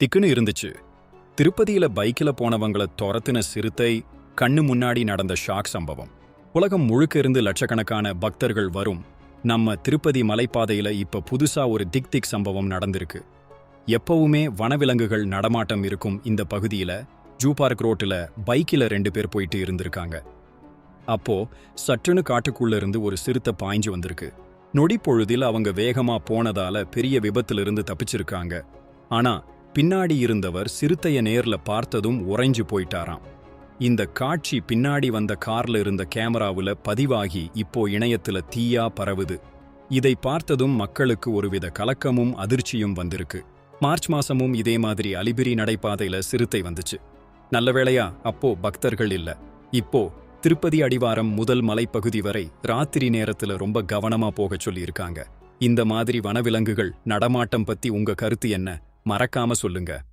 திக்குன்னு இருந்துச்சு. திருப்பதியில பைக்கில் போனவங்கள துரத்தின சிறுத்தை கண்ணு முன்னாடி நடந்த ஷாக் சம்பவம். உலகம் முழுக்க இருந்து லட்சக்கணக்கான பக்தர்கள் வரும். நம்ம திருப்பதி மலைப்பாதையில இப்ப புதுசா ஒரு திக் திக் சம்பவம் நடந்திருக்கு. எப்பவுமே வனவிலங்குகள் நடமாட்டம் இருக்கும் இந்த பகுதியில ஜூ பார்க் ரோட்டுல பைக்கில் ரெண்டு பேர் போயிட்டு இருந்திருக்காங்க. அப்போ சற்றுன்னு காட்டுக்குள்ள இருந்து ஒரு சிறுத்தை பாய்ஞ்சு வந்திருக்கு. நொடி பொழுதில் அவங்க வேகமா போனதால பெரிய விபத்திலிருந்து தப்பிச்சிருக்காங்க. ஆனா பின்னாடி இருந்தவர் சிறுத்தைய நேர்ல பார்த்ததும் உறைஞ்சு போயிட்டாராம். இந்த காட்சி பின்னாடி வந்த கார்ல இருந்த கேமராவுல பதிவாகி இப்போ இணையத்துல தீயா பரவுது. இதை பார்த்ததும் மக்களுக்கு ஒருவித கலக்கமும் அதிர்ச்சியும் வந்திருக்கு. மார்ச் மாசமும் இதே மாதிரி அலிபிரி நடைபாதையில சிறுத்தை வந்துச்சு. நல்ல வேளையா அப்போ பக்தர்கள் இல்ல. இப்போ திருப்பதி அடிவாரம் முதல் மலைப்பகுதி வரை ராத்திரி நேரத்துல ரொம்ப கவனமா போகச் சொல்லியிருக்காங்க. இந்த மாதிரி வனவிலங்குகள் நடமாட்டம் பத்தி உங்க கருத்து என்ன? மறக்காம சொல்லுங்க.